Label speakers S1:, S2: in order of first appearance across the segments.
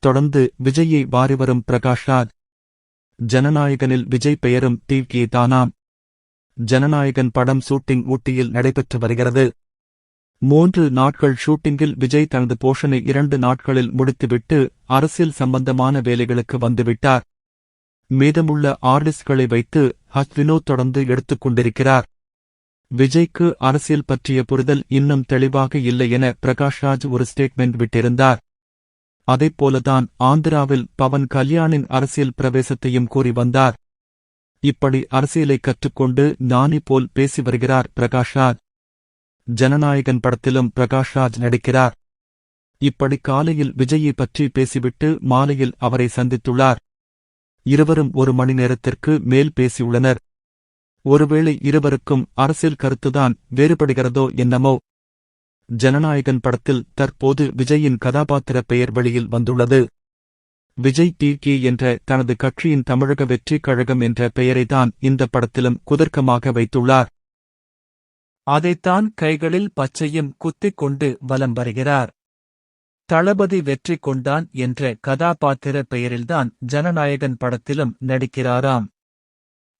S1: தொடர்ந்து விஜயை வாரிவரும் பிரகாஷ்ராஜ். ஜனநாயகனில் விஜய் பெயரும் டிவி தானாம். ஜனநாயகன் படம் ஷூட்டிங் ஊட்டியில் நடைபெற்று வருகிறது. மூன்று நாட்கள் ஷூட்டிங்கில் விஜய் தனது போஷனை இரண்டு நாட்களில் முடித்துவிட்டு அரசியல் சம்பந்தமான வேலைகளுக்கு வந்துவிட்டார். மீதமுள்ள ஆர்டிஸ்ட்களை வைத்து ஹச் வினோத் தொடர்ந்து எடுத்துக் கொண்டிருக்கிறார். விஜய்க்கு அரசியல் பற்றிய புரிதல் இன்னும் தெளிவாக இல்லை என பிரகாஷ்ராஜ் ஒரு ஸ்டேட்மெண்ட் விட்டிருந்தார். அதைப்போலதான் ஆந்திராவில் பவன் கல்யாணின் அரசியல் பிரவேசத்தையும் கூறி வந்தார். இப்படி அரசியலை கற்றுக்கொண்டு நானி போல் பேசி வருகிறார் பிரகாஷ்ராஜ். ஜனநாயகன் படத்திலும் பிரகாஷ்ராஜ் நடிக்கிறார். இப்படி காலையில் விஜயை பற்றி பேசிவிட்டு மாலையில் அவரை சந்தித்துள்ளார். இருவரும் ஒரு மணி நேரத்திற்கு மேல் பேசியுள்ளனர். ஒருவேளை இருவருக்கும் அரசியல் கருத்துதான் வேறுபடுகிறதோ என்னமோ ஜனநாயகன் படத்தில் தற்போது விஜயின் கதாபாத்திர பெயர் வெளியில் வந்துள்ளது. விஜய் டி கே என்ற தனது கட்சியின் தமிழக வெற்றிக் கழகம் என்ற பெயரைதான் இந்த படத்திலும் குதர்க்கமாக வைத்துள்ளார். அதைத்தான் கைகளில் பச்சையும் குத்திக் கொண்டு வலம் வருகிறார். தளபதி வெற்றி கொண்டான் என்ற கதாபாத்திர பெயரில்தான் ஜனநாயகன் படத்திலும் நடிக்கிறாராம்.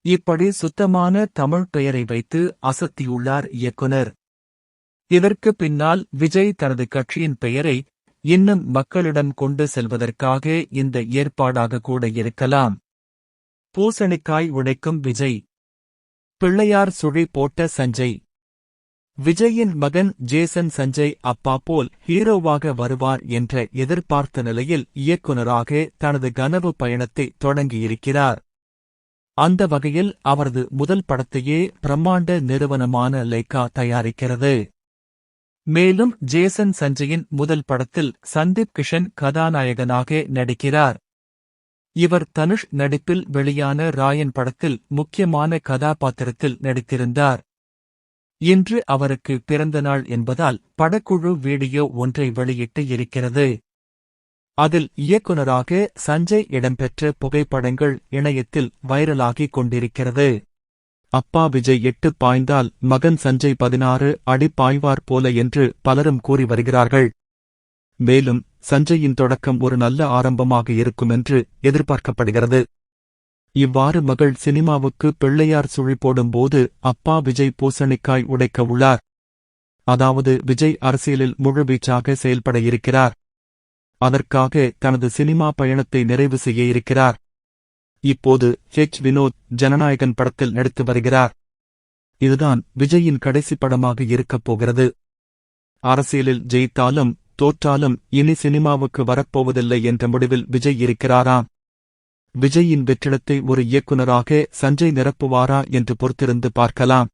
S1: இப்படி சுத்தமான தமிழ் பெயரை வைத்து அசத்தியுள்ளார் இயக்குனர். இதற்கு பின்னால் விஜய் தனது கட்சியின் பெயரை இன்னும் மக்களிடம் கொண்டு செல்வதற்காக இந்த ஏற்பாடாக கூட இருக்கலாம். பூசணிக்காய் உடைக்கும் விஜய். பிள்ளையார் சுழி போட்ட சஞ்சய். விஜயின் மகன் ஜேசன் சஞ்சய் அப்பா போல் ஹீரோவாக வருவார் என்ற எதிர்பார்த்த நிலையில் இயக்குனராக தனது கனவு பயணத்தை தொடங்கியிருக்கிறார். அந்த வகையில் அவரது முதல் படத்தையே பிரம்மாண்ட நிறுவனமான லைக்கா தயாரிக்கிறது. மேலும் ஜேசன் சஞ்சயின் முதல் படத்தில் சந்தீப் கிஷன் கதாநாயகனாக நடிக்கிறார். இவர் தனுஷ் நடிப்பில் வெளியான ராயன் படத்தில் முக்கியமான கதாபாத்திரத்தில் நடித்திருந்தார். இன்று அவருக்கு பிறந்த நாள் என்பதால் படக்குழு வீடியோ ஒன்றை வெளியிட்டு இருக்கிறது. அதில் இயக்குனராக சஞ்சய் இடம்பெற்ற புகைப்படங்கள் இணையத்தில் வைரலாகிக் கொண்டிருக்கிறது. அப்பா விஜய் எட்டு பாய்ந்தால் மகன் சஞ்சய் பதினாறு அடி பாய்வார் போல என்று பலரும் கூறி வருகிறார்கள். மேலும் சஞ்சயின் தொடக்கம் ஒரு நல்ல ஆரம்பமாக இருக்கும் என்று எதிர்பார்க்கப்படுகிறது. இவ்வாறு மகள் சினிமாவுக்கு பிள்ளையார் சுழி போடும்போது அப்பா விஜய் பூசணிக்காய் உடைக்க உள்ளார். அதாவது விஜய் அரசியலில் முழுவீச்சாக செயல்பட இருக்கிறார். அதற்காக தனது சினிமா பயணத்தை நிறைவு செய்ய இருக்கிறார். இப்போது ஹெச் வினோத் ஜனநாயகன் படத்தில் நடித்து வருகிறார். இதுதான் விஜயின் கடைசி படமாக இருக்கப் போகிறது. அரசியலில் ஜெயித்தாலும் தோற்றாலும் இனி சினிமாவுக்கு வரப்போவதில்லை என்ற முடிவில் விஜய் இருக்கிறாராம். விஜயின் வெற்றிடத்தை ஒரு இயக்குநராக சஞ்சய் நிரப்புவாரா என்று பொறுத்திருந்து பார்க்கலாம்.